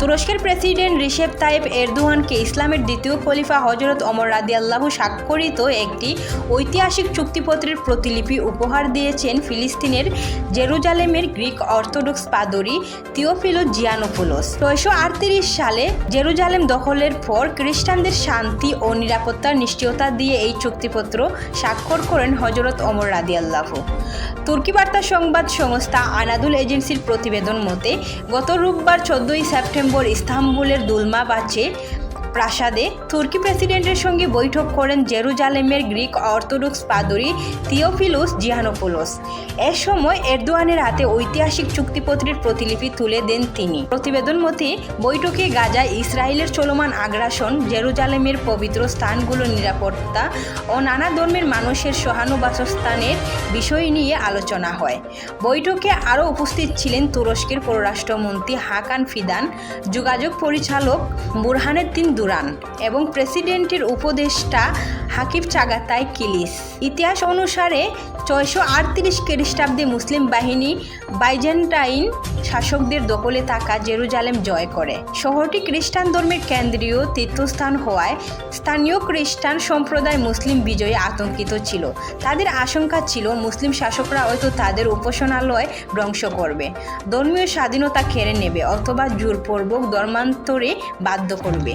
তুরস্কের president Recep Tayyip এরদোয়ানকে ইসলামের দ্বিতীয় খলিফা হজরত অমর রাদিয়াল্লাহু স্বাক্ষরিত একটি ঐতিহাসিক চুক্তিপত্রের প্রতিলিপি উপহার দিয়েছেন ফিলিস্তিনের জেরুজালেমের গ্রিক অর্থোডক্স পাদরি তিওফিলো জিয়ানোপোলোস ছয়শো আটত্রিশ সালে জেরুজালেম দখলের পর খ্রিস্টানদের শান্তি ও নিরাপত্তার নিশ্চয়তা দিয়ে এই চুক্তিপত্র স্বাক্ষর করেন হজরত অমর রাদিয়াল্লাহু। তুর্কি বার্তা সংবাদ সংস্থা আনাদুল এজেন্সির প্রতিবেদন মতে, গত রোববার চোদ্দই সেপ্টেম্বর ইস্তাম্বুলের দুলমাবাচে প্রাসাদে তুর্কি প্রেসিডেন্টের সঙ্গে বৈঠক করেন জেরুজালেমের গ্রিক অর্থোডক্স পাদরি থিওফিলুস জিয়ানোপোলোস এ সময় এরদোয়ানের হাতে ঐতিহাসিক চুক্তিপত্রের প্রতিলিপি তুলে দেন তিনি। প্রতিবেদন মতে, বৈঠকে গাজায় ইসরায়েলের চলমান আগ্রাসন, জেরুজালেমের পবিত্র স্থানগুলোর নিরাপত্তা ও নানা ধর্মের মানুষের সহানুবাসস্থানের বিষয় নিয়ে আলোচনা হয়। বৈঠকে আরও উপস্থিত ছিলেন তুরস্কের পররাষ্ট্রমন্ত্রী হাকান ফিদান। যোগাযোগ পরিচালক বুরহানুদ্দিন দুরান এবং প্রেসিডেন্টের উপদেষ্টা হাকিব চাগাতাই কিলিস। ইতিহাস অনুসারে ছয়শো আটত্রিশ খ্রিস্টাব্দে মুসলিম বাহিনী বাইজেন্টাইন শাসকদের দখলে থাকা জেরুজালেম জয় করে। শহরটি খ্রিস্টান ধর্মের কেন্দ্রীয় তীর্থস্থান হওয়ায় স্থানীয় খ্রিস্টান সম্প্রদায় মুসলিম বিজয়ে আতঙ্কিত ছিল। তাদের আশঙ্কা ছিল মুসলিম শাসকরা হয়তো তাদের উপাসনালয় ধ্বংস করবে। ধর্মীয় স্বাধীনতা কেড়ে নেবে অথবা জোরপূর্বক ধর্মান্তরে বাধ্য করবে।